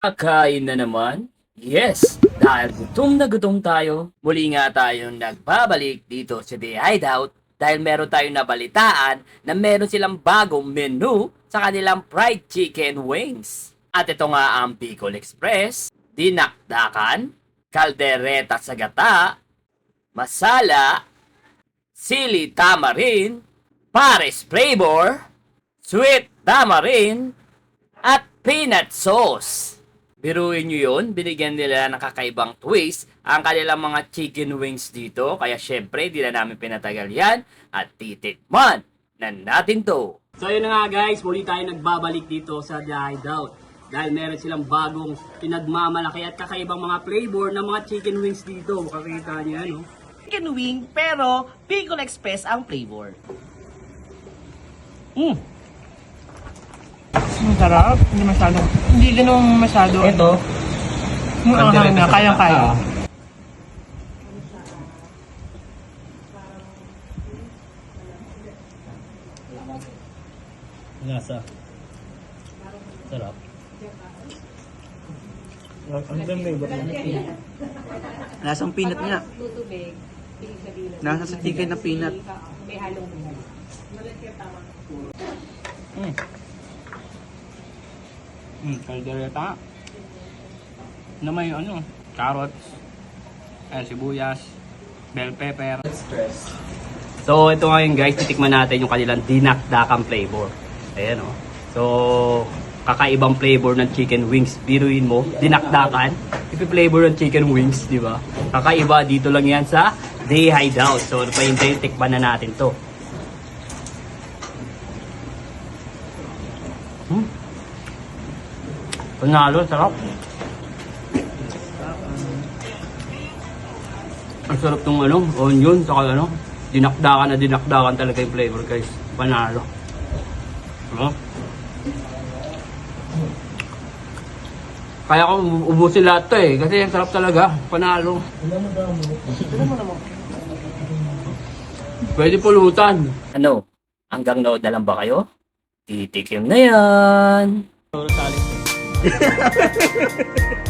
Kakain na naman? Yes! Dahil gutom na gutom tayo, muli nga tayong nagbabalik dito sa The Hideout dahil meron tayong nabalitaan na meron silang bagong menu sa kanilang fried chicken wings. At ito nga ang Bicol Express, dinakdakan, kaldereta sa gata, masala, sili tamarin, pares flavor, sweet tamarin, at peanut sauce. Biruin nyo yun, binigyan nila ng kakaibang twist ang kanilang mga chicken wings dito. Kaya syempre, di na namin pinatagal yan at titikman na natin to. So yun na nga guys, muli tayo nagbabalik dito sa The Hideout. Dahil meron silang bagong pinagmamalaki at kakaibang mga flavor ng mga chicken wings dito. Makakita niyo yan, oh. chicken wing pero Bicol Express ang flavor. Mm. Ang sarap. Hindi masyado. Hindi ganun masyado. Ito, Yung anghang na. Kayang-kaya. Lasa. Sarap. Lasang peanut niya. Nasa sa tikay na peanut. Mm. Mm, kaldereta. Na may ano, carrots, ayan, sibuyas, bell pepper. So, ito ngayon guys, titikman natin yung kanilang dinakdakan flavor. Ayan o. So, kakaibang flavor ng chicken wings. Biruin mo, dinakdakan. Ipi-flavor ng chicken wings, di ba? Kakaiba dito lang yan sa Day Hideout. So, ano pa yung tikman na natin to. Hmm? Panalo, sarap. Ang sarap tong ano, onion, saka ano, dinakdakan na dinakdakan talaga yung flavor guys. Panalo. Ano? Kaya ko ubusin lahat to eh, kasi ang sarap talaga. Panalo. Pwede pulutan. Ano? Hanggang nood na lang ba kayo? Titikim na yan! Yeah.